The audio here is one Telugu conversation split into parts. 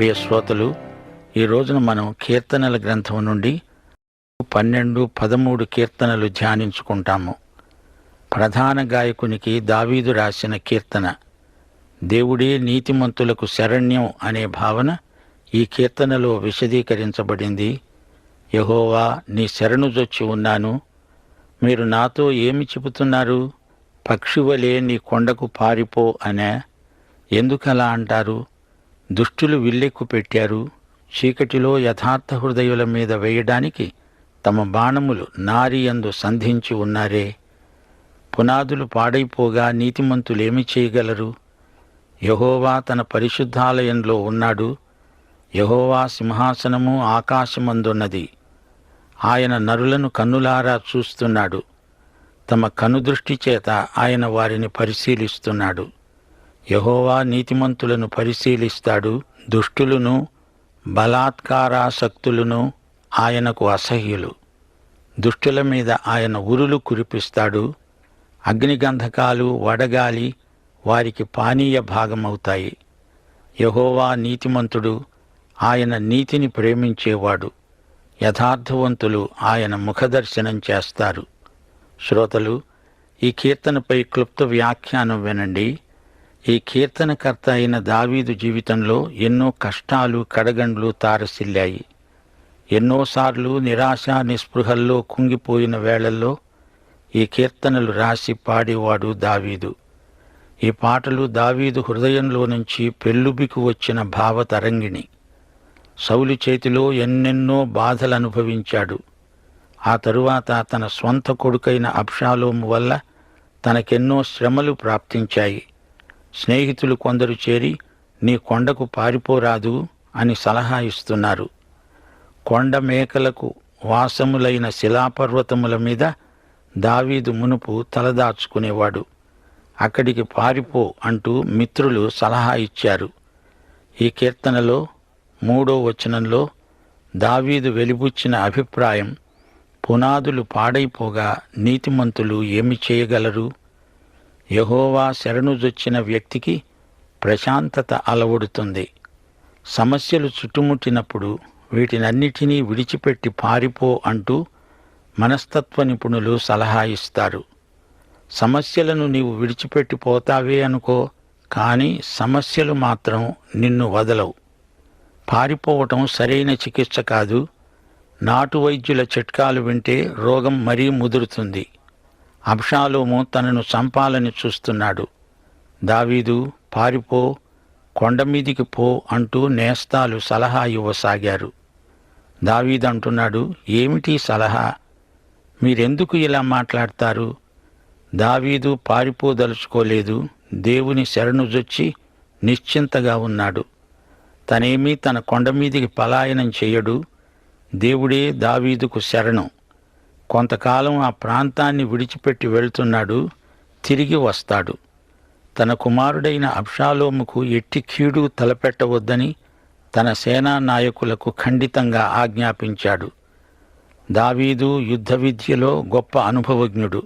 ప్రియ శ్రోతలు ఈ రోజున మనం కీర్తనల గ్రంథం నుండి పన్నెండు పదమూడు కీర్తనలు ధ్యానించుకుంటాము. ప్రధాన గాయకునికి దావీదు రాసిన కీర్తన దేవుడే నీతిమంతులకు శరణ్యం అనే భావన ఈ కీర్తనలో విశదీకరించబడింది. యహోవా నీ శరణుజొచ్చి ఉన్నాను. మీరు నాతో ఏమి చెబుతున్నారు? పక్షివలే నీ కొండకు పారిపో అనే. ఎందుకలా అంటారు? దుష్టులు విల్లెక్కు పెట్టారు. చీకటిలో యథార్థ హృదయుల మీద వేయడానికి తమ బాణములు నారియందు సంధించి ఉన్నారే. పునాదులు పాడైపోగా నీతిమంతులేమి చేయగలరు? యహోవా తన పరిశుద్ధాలయంలో ఉన్నాడు. యహోవా సింహాసనము ఆకాశమందున్నది. ఆయన నరులను కన్నులారా చూస్తున్నాడు. తమ కనుదృష్టి చేత ఆయన వారిని పరిశీలిస్తున్నాడు. యహోవా నీతిమంతులను పరిశీలిస్తాడు. దుష్టులను బలాత్కారాసక్తులను ఆయనకు అసహ్యులు. దుష్టుల మీద ఆయన ఉరులు కురిపిస్తాడు. అగ్నిగంధకాలు వడగాలి వారికి పానీయ భాగమవుతాయి. యహోవా నీతిమంతుడు ఆయన నీతిని ప్రేమించేవాడు. యథార్థవంతులు ఆయన ముఖదర్శనం చేస్తారు. శ్రోతలు ఈ కీర్తనపై క్లుప్త వ్యాఖ్యానం వినండి. ఈ కీర్తనకర్త అయిన దావీదు జీవితంలో ఎన్నో కష్టాలు కడగండ్లు తారసిల్లాయి. ఎన్నోసార్లు నిరాశ నిస్పృహల్లో కుంగిపోయిన వేళల్లో ఈ కీర్తనలు రాసి పాడేవాడు దావీదు. ఈ పాటలు దావీదు హృదయంలో నుంచి పెళ్ళుబికి వచ్చిన భావతరంగిణి. సౌలు చేతిలో ఎన్నెన్నో బాధలు అనుభవించాడు ఆ తరువాత తన స్వంత కొడుకైన అబ్షాలోము వల్ల తనకెన్నో శ్రమలు ప్రాప్తించాయి. స్నేహితులు కొందరు చేరి నీ కొండకు పారిపోరాదు అని సలహా ఇస్తున్నారు. కొండ మేకలకు వాసములైన శిలాపర్వతముల మీద దావీదు మునుపు తలదాచుకునేవాడు. అక్కడికి పారిపో అంటూ మిత్రులు సలహా ఇచ్చారు. ఈ కీర్తనలో మూడో వచనంలో దావీదు వెలిబుచ్చిన అభిప్రాయం పునాదులు పాడైపోగా నీతిమంతులు ఏమి చేయగలరు? యహోవా శరణుజొచ్చిన వ్యక్తికి ప్రశాంతత అలవడుతుంది. సమస్యలు చుట్టుముట్టినప్పుడు వీటినన్నిటినీ విడిచిపెట్టి పారిపో అంటూ మనస్తత్వ నిపుణులు సలహా ఇస్తారు. సమస్యలను నీవు విడిచిపెట్టి పోతావే అనుకో కానీ సమస్యలు మాత్రం నిన్ను వదలవు. పారిపోవటం సరైన చికిత్స కాదు. నాటు వైద్యుల చిట్కాలు వింటే రోగం మరీ ముదురుతుంది. అబ్షాలోము తనను చంపాలని చూస్తున్నాడు. దావీదు పారిపో కొండ మీదికి పో అంటూ నేస్తాలు సలహా ఇవ్వసాగారు. దావీదు అంటున్నాడు ఏమిటి సలహా? మీరెందుకు ఇలా మాట్లాడతారు? దావీదు పారిపోదలుచుకోలేదు. దేవుని శరణుజొచ్చి నిశ్చింతగా ఉన్నాడు. తనేమీ తన కొండ మీదికి పలాయనం చేయడు. దేవుడే దావీదుకు శరణం. కొంతకాలం ఆ ప్రాంతాన్ని విడిచిపెట్టి వెళ్తున్నాడు తిరిగి వస్తాడు. తన కుమారుడైన అబ్షాలోముకు ఎట్టి కీడు తలపెట్టవద్దని తన సేనా నాయకులకు ఖండితంగా ఆజ్ఞాపించాడు. దావీదు యుద్ధ విద్యలో గొప్ప అనుభవజ్ఞుడు.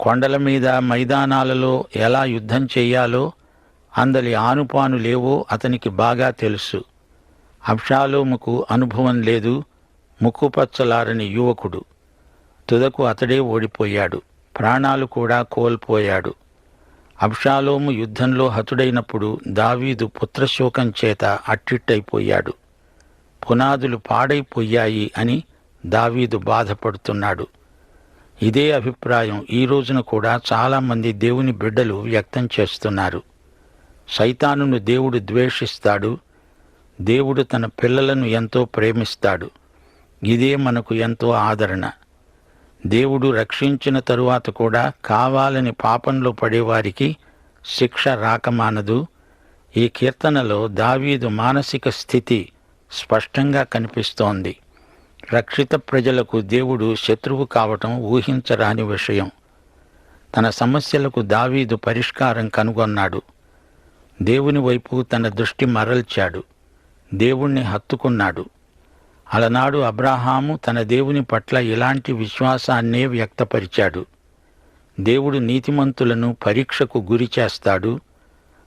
కొండల మీద మైదానాలలో ఎలా యుద్ధం చేయాలో అందలి ఆనుపానులేవో అతనికి బాగా తెలుసు. అబ్షాలోముకు అనుభవం లేదు ముక్కుపచ్చలారని యువకుడు. తుదకు అతడే ఓడిపోయాడు. ప్రాణాలు కూడా కోల్పోయాడు. అబ్షాలోము యుద్ధంలో హతుడైనప్పుడు దావీదు పుత్రశోకం చేత అట్టిట్టయిపోయాడు. పునాదులు పాడైపోయాయి అని దావీదు బాధపడుతున్నాడు. ఇదే అభిప్రాయం ఈ రోజున కూడా చాలామంది దేవుని బిడ్డలు వ్యక్తం చేస్తున్నారు. సైతానును దేవుడు ద్వేషిస్తాడు. దేవుడు తన పిల్లలను ఎంతో ప్రేమిస్తాడు. ఇదే మనకు ఎంతో ఆదరణ. దేవుడు రక్షించిన తరువాత కూడా కావాలని పాపంలో పడేవారికి శిక్ష రాకమానదు. ఈ కీర్తనలో దావీదు మానసిక స్థితి స్పష్టంగా కనిపిస్తోంది. రక్షిత ప్రజలకు దేవుడు శత్రువు కావటం ఊహించరాని విషయం. తన సమస్యలకు దావీదు పరిష్కారం కనుగొన్నాడు. దేవుని వైపు తన దృష్టి మరల్చాడు. దేవుణ్ణి హత్తుకున్నాడు. అలనాడు అబ్రాహాము తన దేవుని పట్ల ఇలాంటి విశ్వాసాన్నే వ్యక్తపరిచాడు. దేవుడు నీతిమంతులను పరీక్షకు గురి చేస్తాడు.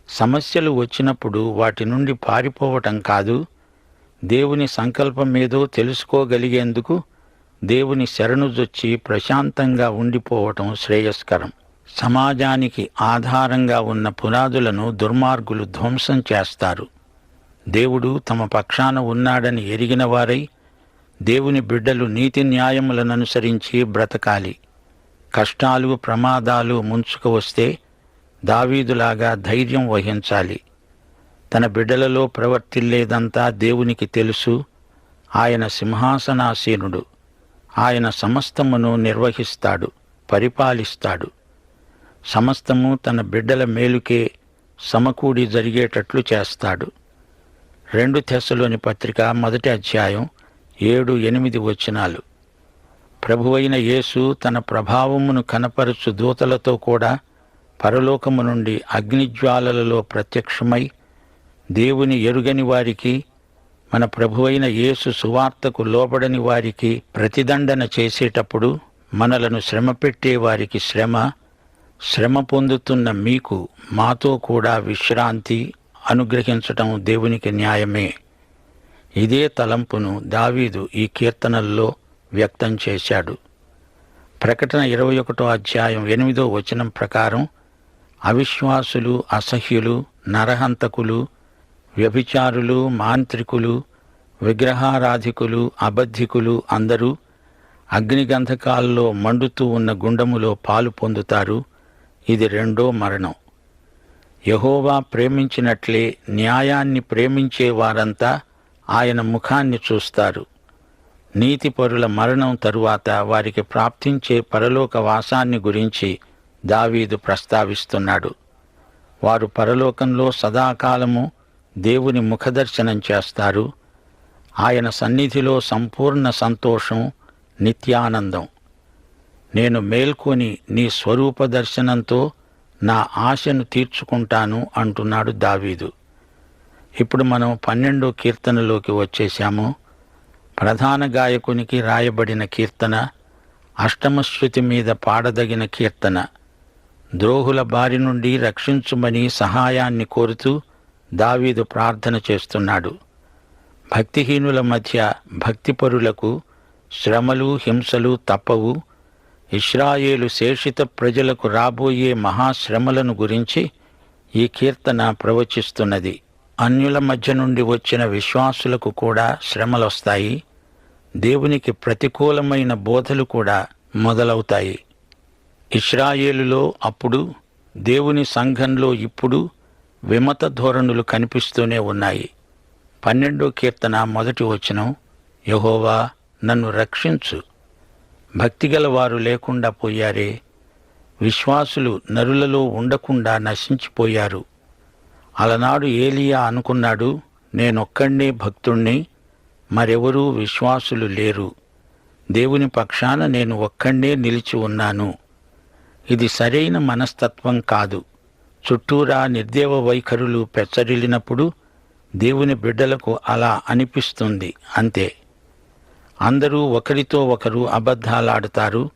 సమస్యలు వచ్చినప్పుడు వాటి నుండి పారిపోవటం కాదు. దేవుని సంకల్పమేదో తెలుసుకోగలిగేందుకు దేవుని శరణుజొచ్చి ప్రశాంతంగా ఉండిపోవటం శ్రేయస్కరం. సమాజానికి ఆధారంగా ఉన్న పునాదులను దుర్మార్గులు ధ్వంసం చేస్తారు. దేవుడు తమ పక్షాన ఉన్నాడని ఎరిగిన వారై దేవుని బిడ్డలు నీతి న్యాయములను అనుసరించి బ్రతకాలి. కష్టాలు ప్రమాదాలు ముంచుకు వస్తే దావీదులాగా ధైర్యం వహించాలి. తన బిడ్డలలో ప్రవర్తిల్లేదంతా దేవునికి తెలుసు. ఆయన సింహాసనాసీనుడు. ఆయన సమస్తమును నిర్వహిస్తాడు పరిపాలిస్తాడు. సమస్తము తన బిడ్డల మేలుకే సమకూడి జరిగేటట్లు చేస్తాడు. రెండు తెశలోని పత్రిక మొదటి అధ్యాయం ఏడు ఎనిమిది వచనాలు. ప్రభువైన యేసు తన ప్రభావమును కనపరుచు దూతలతో కూడా పరలోకము నుండి అగ్నిజ్వాలలలో ప్రత్యక్షమై దేవుని ఎరుగని వారికి మన ప్రభువైన యేసు సువార్తకు లోబడని వారికి ప్రతిదండన చేసేటప్పుడు మనలను శ్రమ పెట్టే వారికి శ్రమ శ్రమ పొందుతున్న మీకు మాతో కూడా విశ్రాంతి అనుగ్రహించటం దేవునికి న్యాయమే. ఇదే తలంపును దావీదు ఈ కీర్తనల్లో వ్యక్తం చేశాడు. ప్రకటన ఇరవై ఒకటో అధ్యాయం ఎనిమిదో వచనం ప్రకారం అవిశ్వాసులు అసహ్యులు నరహంతకులు వ్యభిచారులు మాంత్రికులు విగ్రహారాధికులు అబద్ధికులు అందరూ అగ్నిగంధకాల్లో మండుతూ ఉన్న గుండములో పాలు పొందుతారు. ఇది రెండో మరణం. యహోవా ప్రేమించినట్లే న్యాయాన్ని ప్రేమించే వారంతా ఆయన ముఖాన్ని చూస్తారు. నీతిపరుల మరణం తరువాత వారికి ప్రాప్తించే పరలోక వాసాన్ని గురించి దావీదు ప్రస్తావిస్తున్నాడు. వారు పరలోకంలో సదాకాలము దేవుని ముఖదర్శనం చేస్తారు. ఆయన సన్నిధిలో సంపూర్ణ సంతోషం నిత్యానందం. నేను మేల్కొని నీ స్వరూప దర్శనంతో నా ఆశను తీర్చుకుంటాను అంటున్నాడు దావీదు. ఇప్పుడు మనం పన్నెండో కీర్తనలోకి వచ్చేశాము. ప్రధాన గాయకునికి రాయబడిన కీర్తన అష్టమశ్రుతి మీద పాడదగిన కీర్తన. ద్రోహుల బారి నుండి రక్షించుమని సహాయాన్ని కోరుతూ దావీదు ప్రార్థన చేస్తున్నాడు. భక్తిహీనుల మధ్య భక్తిపరులకు శ్రమలు హింసలు తప్పవు. ఇస్రాయేలు శేషిత ప్రజలకు రాబోయే మహాశ్రమలను గురించి ఈ కీర్తన ప్రవచిస్తున్నది. అన్యుల మధ్య నుండి వచ్చిన విశ్వాసులకు కూడా శ్రమలొస్తాయి. దేవునికి ప్రతికూలమైన బోధలు కూడా మొదలవుతాయి. ఇస్రాయేలులో అప్పుడు దేవుని సంఘంలో ఇప్పుడు విమత ధోరణులు కనిపిస్తూనే ఉన్నాయి. పన్నెండో కీర్తన మొదటి వచనం యహోవా నన్ను రక్షించు. భక్తిగల వారు లేకుండా పోయారే. విశ్వాసులు నరులలో ఉండకుండా నశించిపోయారు. అలనాడు ఏలియా అనుకున్నాడు నేనొక్కడే భక్తుణ్ణి మరెవరూ విశ్వాసులు లేరు. దేవుని పక్షాన నేను ఒక్కడే నిలిచి ఉన్నాను. ఇది సరైన మనస్తత్వం కాదు. చుట్టూరా నిర్దేవ వైఖరులు పెచ్చరిల్లినప్పుడు దేవుని బిడ్డలకు అలా అనిపిస్తుంది అంతే. అందరూ ఒకరితో ఒకరు అబద్ధాలాడుతారు.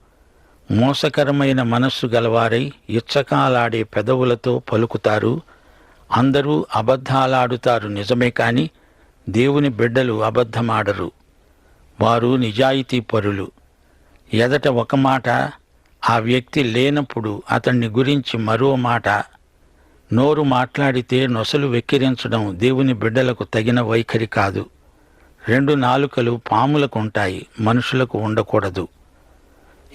మోసకరమైన మనస్సు గలవారై ఇచ్చకాలాడే పెదవులతో పలుకుతారు. అందరూ అబద్ధాలాడుతారు నిజమే కాని దేవుని బిడ్డలు అబద్ధమాడరు. వారు నిజాయితీ పరులు. ఎదట ఒక మాట ఆ వ్యక్తి లేనప్పుడు అతన్ని గురించి మరో మాట. నోరు మాట్లాడితే నొసలు వెక్కిరించడం దేవుని బిడ్డలకు తగిన వైఖరి కాదు. రెండు నాలుకలు పాములకు ఉంటాయి మనుషులకు ఉండకూడదు.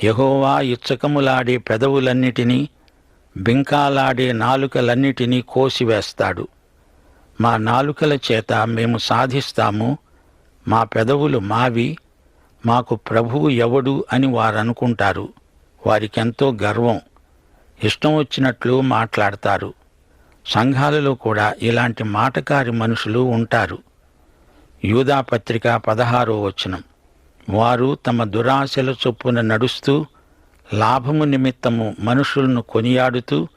యహోవా ఇచ్చకములాడే పెదవులన్నిటినీ బింకాలాడే నాలుకలన్నిటినీ కోసివేస్తాడు. మా నాలుకల చేత మేము సాధిస్తాము మా పెదవులు మావి మాకు ప్రభువు ఎవడు అని వారనుకుంటారు. వారికెంతో గర్వం ఇష్టం వచ్చినట్లు మాట్లాడతారు. సంఘాలలో కూడా ఇలాంటి మాటకారి మనుషులు ఉంటారు. యూదాపత్రిక పదహారో వచనం. వారు తమ దురాశల చొప్పున నడుస్తూ లాభము నిమిత్తము మనుషులను కొనియాడుతూ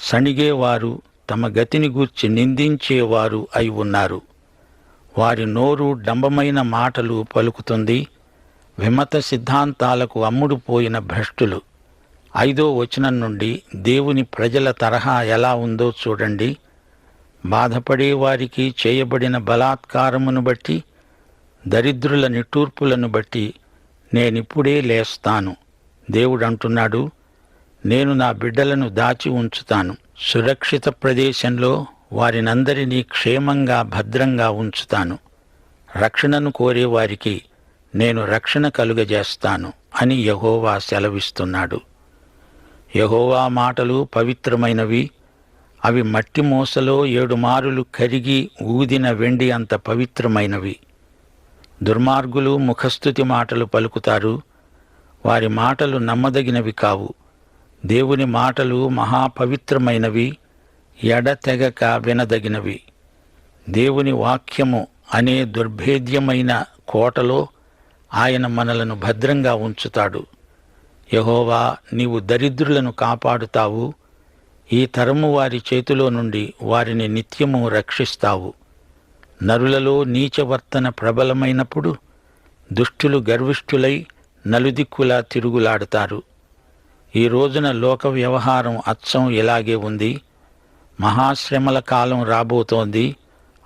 సణిగేవారు తమ గతిని గూర్చి నిందించేవారు అయి ఉన్నారు. వారి నోరు డంబమైన మాటలు పలుకుతుంది విమత సిద్ధాంతాలకు అమ్ముడుపోయిన భ్రష్టులు. ఐదో వచనం నుండి దేవుని ప్రజల తరహా ఎలా ఉందో చూడండి. బాధపడే వారికి చేయబడిన బలాత్కారమును బట్టి దరిద్రుల నిట్టూర్పులను బట్టి నేనిప్పుడే లేస్తాను. దేవుడంటున్నాడు నేను నా బిడ్డలను దాచి ఉంచుతాను. సురక్షిత ప్రదేశంలో వారినందరినీ క్షేమంగా భద్రంగా ఉంచుతాను. రక్షణను కోరే వారికి నేను రక్షణ కలుగజేస్తాను అని యహోవా సెలవిస్తున్నాడు. యహోవా మాటలు పవిత్రమైనవి అవి మట్టి మూసలో ఏడుమారులు కరిగి ఊదిన వెండి అంత పవిత్రమైనవి. దుర్మార్గులు ముఖస్థుతి మాటలు పలుకుతారు. వారి మాటలు నమ్మదగినవి కావు. దేవుని మాటలు మహాపవిత్రమైనవి. ఎడతెగక వినదగినవి. దేవుని వాక్యము అనే దుర్భేద్యమైన కోటలో ఆయన మనలను భద్రంగా ఉంచుతాడు. యహోవా నీవు దరిద్రులను కాపాడుతావు. ఈ తరము వారి చేతిలో నుండి వారిని నిత్యము రక్షిస్తావు. నరులలో నీచవర్తన ప్రబలమైనప్పుడు దుష్టులు గర్విష్ఠులై నలుదిక్కులా తిరుగులాడతారు. ఈ రోజున లోక వ్యవహారం అచ్చం ఇలాగే ఉంది. మహాశ్రమల కాలం రాబోతోంది.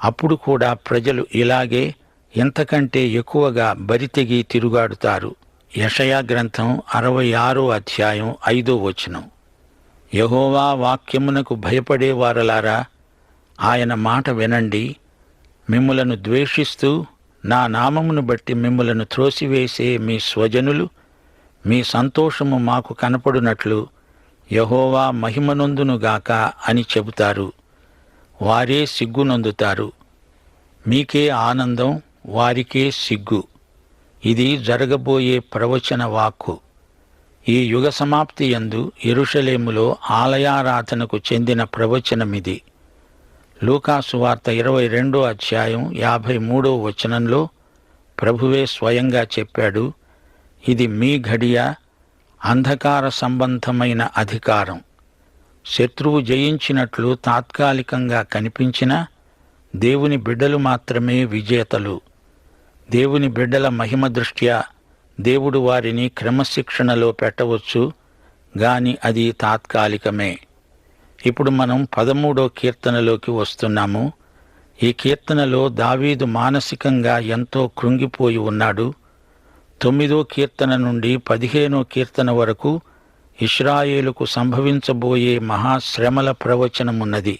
అప్పుడు కూడా ప్రజలు ఇలాగే ఇంతకంటే ఎక్కువగా బరితెగి తిరుగాడుతారు. యషయా గ్రంథం అరవై ఆరో అధ్యాయం ఐదో వచనం. యహోవా వాక్యమునకు భయపడేవారలారా? ఆయన మాట వినండి. మిమ్ములను ద్వేషిస్తూ నా నామమును బట్టి మిమ్ములను త్రోసివేసే మీ స్వజనులు మీ సంతోషము మాకు కనపడునట్లు యహోవా మహిమనొందునుగాక అని చెబుతారు. వారే సిగ్గునొందుతారు. మీకే ఆనందం వారికే సిగ్గు. ఇది జరగబోయే ప్రవచన వాక్కు. ఈ యుగ సమాప్తి యందు ఎరుషలేములో ఆలయారాధనకు చెందిన ప్రవచనమిది. లూకాసువార్త ఇరవై రెండో అధ్యాయం యాభై మూడో వచనంలో ప్రభువే స్వయంగా చెప్పాడు ఇది మీ ఘడియ అంధకార సంబంధమైన అధికారం. శత్రువు జయించినట్లు తాత్కాలికంగా కనిపించిన దేవుని బిడ్డలు మాత్రమే విజేతలు. దేవుని బిడ్డల మహిమ దృష్ట్యా దేవుడు వారిని క్రమశిక్షణలో పెట్టవచ్చు గాని అది తాత్కాలికమే. ఇప్పుడు మనం పదమూడో కీర్తనలోకి వస్తున్నాము. ఈ కీర్తనలో దావీదు మానసికంగా ఎంతో కృంగిపోయి ఉన్నాడు. తొమ్మిదో కీర్తన నుండి పదిహేనో కీర్తన వరకు ఇస్రాయేలుకు సంభవించబోయే మహాశ్రమల ప్రవచనమున్నది.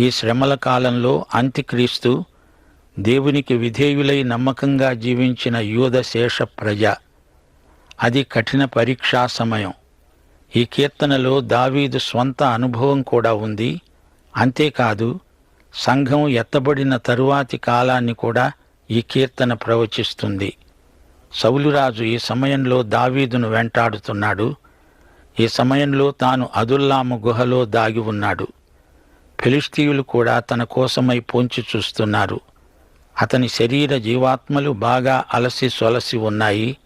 ఈ శ్రమల కాలంలో అంత్యక్రీస్తు దేవునికి విధేయులై నమ్మకంగా జీవించిన యూద శేష ప్రజ. అది కఠిన పరీక్షా సమయం. ఈ కీర్తనలో దావీదు స్వంత అనుభవం కూడా ఉంది. అంతేకాదు సంఘం ఎత్తబడిన తరువాతి కాలాన్ని కూడా ఈ కీర్తన ప్రవచిస్తుంది. సౌలురాజు ఈ సమయంలో దావీదును వెంటాడుతున్నాడు. ఈ సమయంలో తాను అదుల్లాము గుహలో దాగి ఉన్నాడు. ఫిలిస్తీయులు కూడా తన కోసమై పొంచి చూస్తున్నారు. అతని శరీర జీవాత్మలు బాగా అలసి సొలసి ఉన్నాయి.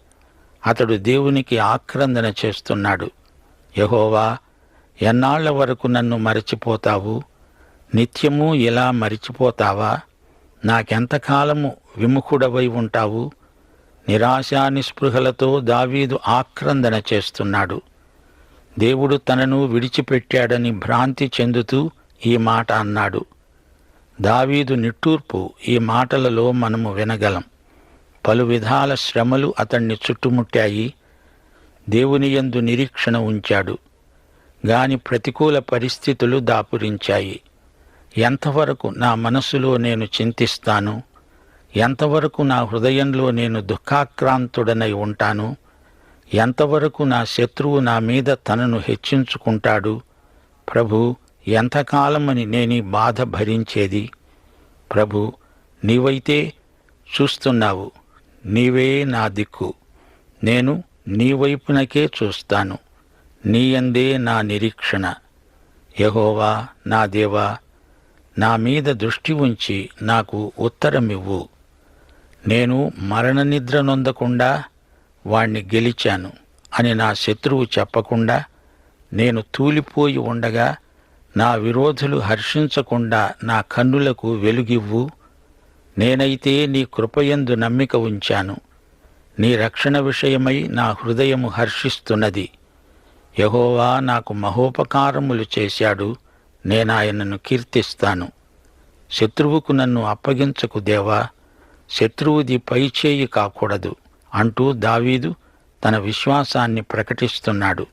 అతడు దేవునికి ఆక్రందన చేస్తున్నాడు. యహోవా ఎన్నాళ్ళ వరకు నన్ను మరచిపోతావు? నిత్యము ఇలా మరిచిపోతావా? నాకెంతకాలము విముఖుడవై ఉంటావు? నిరాశా నిస్పృహలతో దావీదు ఆక్రందన చేస్తున్నాడు. దేవుడు తనను విడిచిపెట్టాడని భ్రాంతి చెందుతూ ఈ మాట అన్నాడు. దావీదు నిట్టూర్పు ఈ మాటలలో మనము వినగలం. పలు విధాల శ్రమలు అతన్ని చుట్టుముట్టాయి. దేవుని యందు నిరీక్షణ ఉంచాడు. గాని ప్రతికూల పరిస్థితులు దాపురించాయి. ఎంతవరకు నా మనసులో నేను చింతిస్తాను? ఎంతవరకు నా హృదయంలో నేను దుఃఖాక్రాంతుడనై ఉంటాను? ఎంతవరకు నా శత్రువు నా మీద తనను హెచ్చించుకుంటాడు? ప్రభు ఎంతకాలమని నేను బాధ భరించేది? ప్రభు నీవైతే చూస్తున్నావు. నీవే నా దిక్కు. నేను నీ వైపునకే చూస్తాను. నీయందే నా నిరీక్షణ. యహోవా నా దేవా నా మీద దృష్టి ఉంచి నాకు ఉత్తరమివ్వు. నేను మరణ నిద్ర నొందకుండా వాణ్ణి గెలిచాను అని నా శత్రువు చెప్పకుండా నేను తూలిపోయి ఉండగా నా విరోధులు హర్షించకుండా నా కన్నులకు వెలుగివ్వు. నేనైతే నీ కృపయందు నమ్మిక ఉంచాను. నీ రక్షణ విషయమై నా హృదయము హర్షిస్తున్నది. యహోవా నాకు మహోపకారములు చేశాడు. నేనాయనను కీర్తిస్తాను. శత్రువుకు నన్ను అప్పగించకు దేవా. శత్రువుది పైచేయి కాకూడదు అంటూ దావీదు తన విశ్వాసాన్ని ప్రకటిస్తున్నాడు.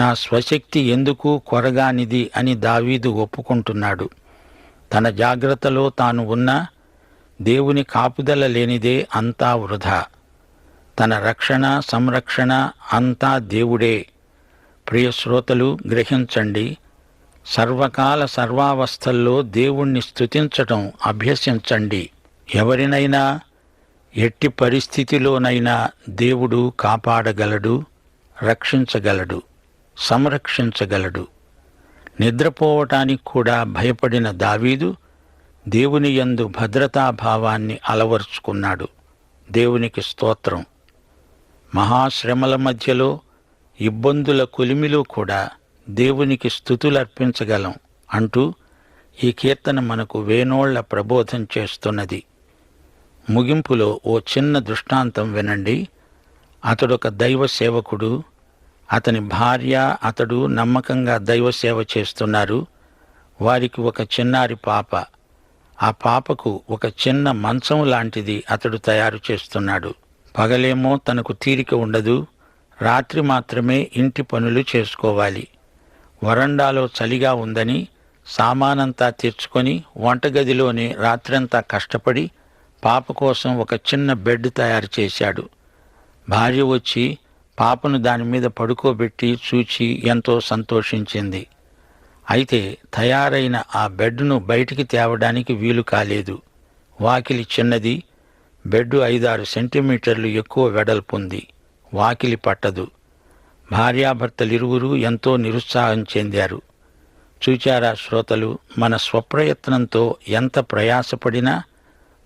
నా స్వశక్తి ఎందుకు కొరగానిది అని దావీదు ఒప్పుకుంటున్నాడు. తన జాగ్రత్తలో తాను ఉన్న దేవుని కాపుదల లేనిదే అంతా వృధా. తన రక్షణ సంరక్షణ అంతా దేవుడే. ప్రియశ్రోతలు గ్రహించండి సర్వకాల సర్వావస్థల్లో దేవుణ్ణి స్థుతించటం అభ్యసించండి. ఎవరినైనా ఎట్టి పరిస్థితిలోనైనా దేవుడు కాపాడగలడు రక్షించగలడు. సంరక్షించగలడు. నిద్రపోవటానికి కూడా భయపడిన దావీదు దేవుని యందు భద్రతాభావాన్ని అలవరుచుకున్నాడు. దేవునికి స్తోత్రం. మహాశ్రమల మధ్యలో ఇబ్బందుల కొలిమిలో కూడా దేవునికి స్థుతులర్పించగలం అంటూ ఈ కీర్తన మనకు వేనోళ్ళ ప్రబోధం చేస్తున్నది. ముగింపులో ఓ చిన్న దృష్టాంతం వినండి. అతడొక దైవ సేవకుడు అతని భార్య అతడు నమ్మకంగా దైవ సేవ చేస్తున్నారు. వారికి ఒక చిన్నారి పాప. ఆ పాపకు ఒక చిన్న మంచం లాంటిది అతడు తయారు చేస్తున్నాడు. పగలేమో తనకు తీరిక ఉండదు. రాత్రి మాత్రమే ఇంటి పనులు చేసుకోవాలి. వరండాలో చలిగా ఉందని సామానంతా తెచ్చుకొని వంటగదిలోనే రాత్రంతా కష్టపడి పాప కోసం ఒక చిన్న బెడ్ తయారు చేశాడు. భార్య వచ్చి పాపను దాని మీద పడుకోబెట్టి చూచి ఎంతో సంతోషించింది. అయితే తయారైన ఆ బెడ్ను బయటికి తేవడానికి వీలు కాలేదు. వాకిలి చిన్నది బెడ్ ఐదారు సెంటీమీటర్లు ఎక్కువ వెడల్పుంది వాకిలి పట్టదు. భార్యాభర్తలిరువురు ఎంతో నిరుత్సాహం చెందారు. చూచారా శ్రోతలు మన స్వప్రయత్నంతో ఎంత ప్రయాసపడినా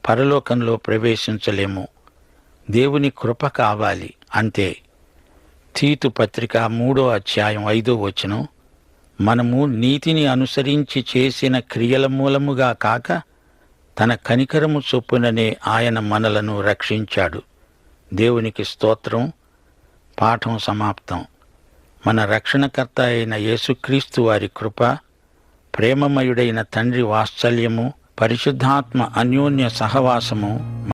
పరలోకంలో ప్రవేశించలేము. దేవుని కృప కావాలి అంతే. తీతు పత్రిక మూడో అధ్యాయం ఐదో వచనం. మనము నీతిని అనుసరించి చేసిన క్రియల మూలముగా కాక తన కనికరము చొప్పుననే ఆయన మనలను రక్షించాడు. దేవునికి స్తోత్రం. పాఠం సమాప్తం. మన రక్షణకర్త అయిన యేసుక్రీస్తు వారి కృప ప్రేమమయుడైన తండ్రి వాత్సల్యము పరిశుద్ధాత్మ అన్యోన్య సహవాసము